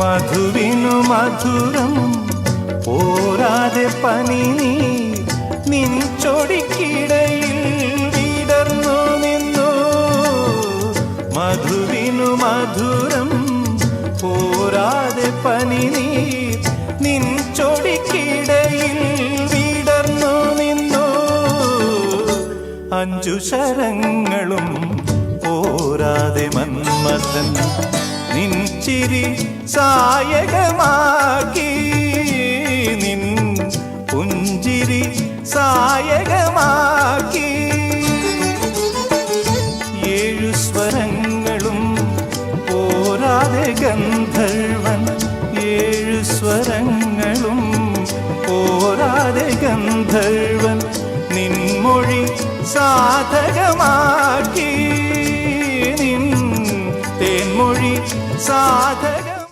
മധുവിനു മധുരം. പോരാതെ പനി നീ നിൻ ചൊടിക്കിടയിൽ വിടർന്നു നിന്നു മധുവിനു മധുരം പോരാതെ പനി നീ നിൻ ചൊടിക്കിടയിൽ വിടർന്നു നിന്നു അഞ്ചു ശരങ്ങളും പോരാതെ മന്മഥൻ നിൻ ചിരി സായകമാക്കി. നിൻ പുഞ്ചിരി സായകമാക്കി. ഏഴു സ്വരങ്ങളും പോരാതെ ഗന്ധർവൻ. ഏഴു സ്വരങ്ങളും പോരാതെ ഗന്ധർവൻ. നിൻമൊഴി സാധകമാക്കി ಸಾಧಕ